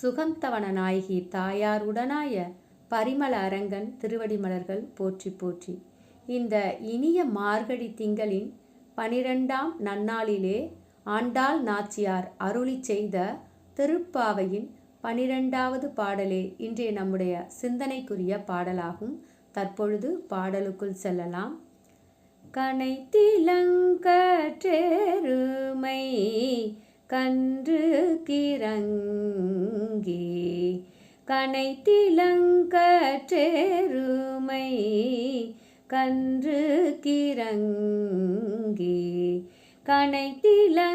சுகந்தவன நாயகி தாயாருடனாய பரிமள அரங்கன் திருவடி மலர்கள் போற்றி போற்றி. இந்த இனிய மார்கழி திங்களின் பனிரெண்டாம் நன்னாளிலே ஆண்டாள் நாச்சியார் அருளி செய்த திருப்பாவையின் பனிரெண்டாவது பாடலே இன்றைய நம்முடைய சிந்தனைக்குரிய பாடலாகும். தற்பொழுது பாடலுக்குள் செல்லலாம். கனை திலங்கற்றெருமை கன்று கிறங்கே கனை திலங்கற்றெருமை கன்று கிறங்கே கனை திலங்கற்றெருமை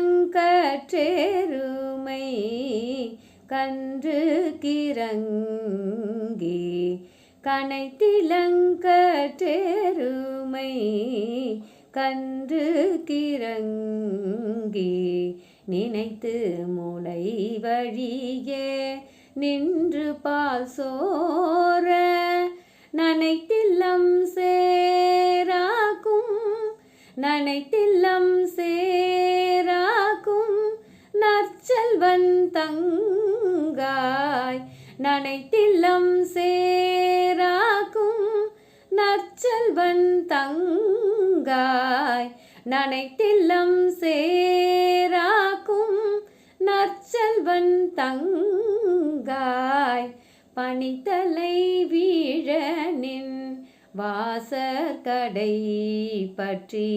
கன்று கிறங்கே கனை திலங்கற்றெருமை கன்று கிறங்கே நினைத்து மூளை வழியே நின்று பால் சோர நனைத்தில்லம் சேராக்கும் நனைத்தில்லம் சேராக்கும் நற்செல்வன் தங்காய் நனைத்தில்லம் சேராக்கும் நற்செல்வன் தங்காய் நனைத்தில்லம் சேராக்கும் நற்செல்வன் தங்காய் பனித்தலை வீழனின் வாசற்கடை பற்றி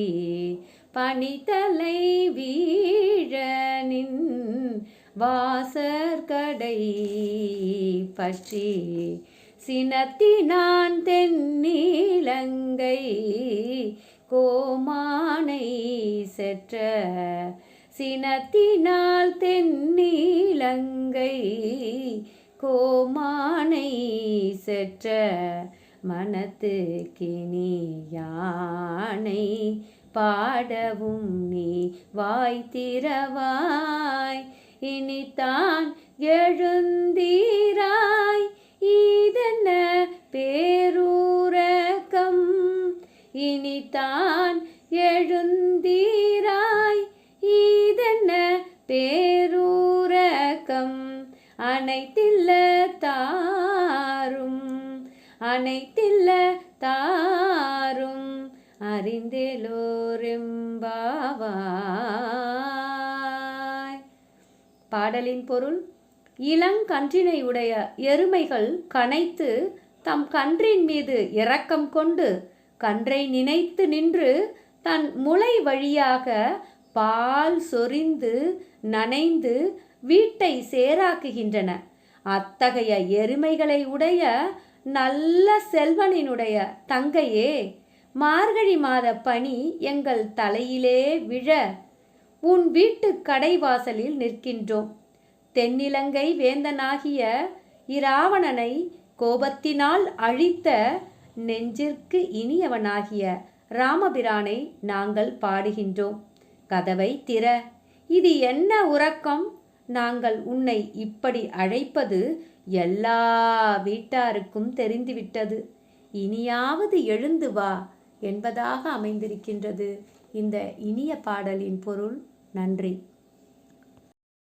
பனித்தலை வீழனின் வாசற்கடை பற்றி சினத்தினான் தென்னிலங்கை கோமானை செற்ற சினத்தினால் தென்னி தென்னிலங்கை கோமானை செற்ற மனத்து கிணியானை பாடவும் நீ வாய் திறவாய். இனித்தான் எழுந்தீராய். இதென்ன பேரூரகம்? இனித்தான் எழுந்தீராய். இதென்ன பே அனைத்தில்ல தாரும் அறிந்திலோரெம்பாவாய். பாடலின் பொருள் இளங்கன்றினை உடைய எருமைகள் கனைத்து தம் கன்றின் மீது இரக்கம் கொண்டு கன்றை நினைத்து நின்று தன் முளை வழியாக பால் சொரிந்து நனைந்து வீட்டை சேராக்குகின்றன. அத்தகைய எருமைகளை உடைய நல்ல செல்வனினுடைய தங்கையே மார்கழி மாத பனி எங்கள் தலையிலே விழ உன் வீட்டு கடைவாசலில் நிற்கின்றோம். தென்னிலங்கை வேந்தனாகிய இராவணனை கோபத்தினால் அழித்த நெஞ்சிற்கு இனியவனாகிய ராமபிரானை நாங்கள் பாடுகின்றோம். கதவை திற இது என்ன உறக்கம்? நாங்கள் உன்னை இப்படி அழைப்பது எல்லா வீட்டாருக்கும் தெரிந்துவிட்டது. இனியாவது எழுந்து வா என்பதாக அமைந்திருக்கின்றது. இந்த இனிய பாடலின் பொருள் நன்றி.